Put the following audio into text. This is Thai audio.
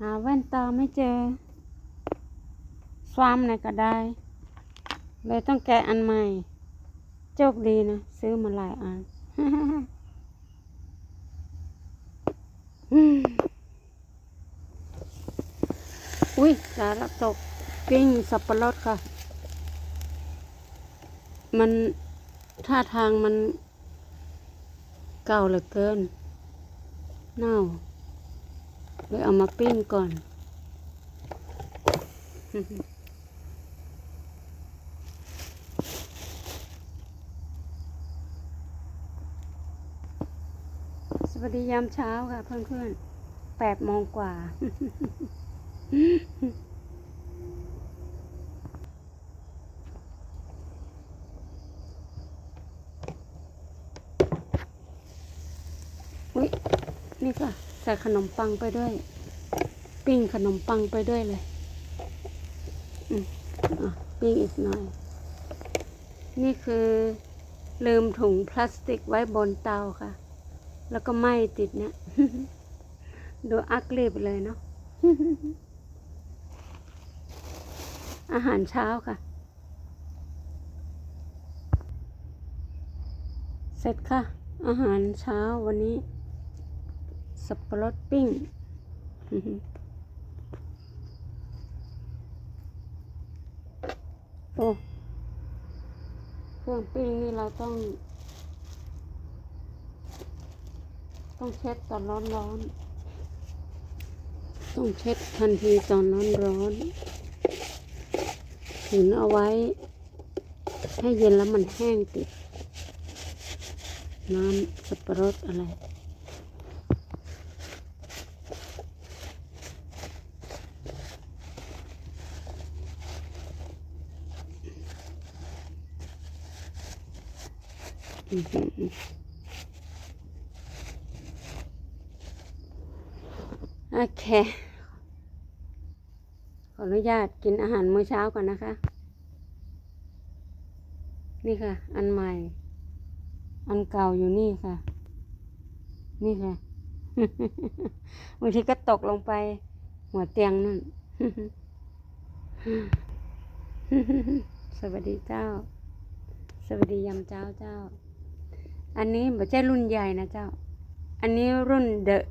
หาแว่นตาไม่เจอสวามไหนก็ได้เลยต้องแกะอันใหม่ โชคดีนะ ซื้อมาหลายอัน อุ้ยสารตกปิ้งสับปะรดค่ะ มันท่าทางมันเก่าเหลือเกิน เน่า เลยเอามาปิ้งก่อน สวัสดียามเช้าค่ะเพื่อนๆแปดโมงกว่า อุ้ยนี่ค่ะ ใส่ขนมปังไปด้วย ปิ้งขนมปังไปด้วยเลย อืมอะปิ้งอีกหน่อย นี่คือลืมถุงพลาสติกไว้บนเตาค่ะ แล้วก็ไหม้ติดเนี่ย ดูอักลีไปเลยเนาะ อาหารเช้าค่ะ เสร็จค่ะ อาหารเช้าวันนี้ สับปะรดปิ้ง โอ้ เครื่องปิ้งนี่เราต้อง ต้องเช็ดตอนร้อนร้อนต้องเช็ดทันทีตอนร้อนร้อนถึงเอาไว้ ให้เย็นแล้วมันแห้งติด น้ำสับปะรดอะไร อือหือ โอเค ขออนุญาตกินอาหารมื้อเช้าก่อนนะคะ นี่ค่ะ อันใหม่ อันเก่าอยู่นี่ค่ะ นี่ค่ะบางทีก็ตกลงไป หัวเตียงนั่น สวัสดีเจ้า สวัสดียามเจ้าเจ้า อันนี้ไม่ใช่รุ่นใหญ่นะเจ้า อันนี้รุ่นเดอะ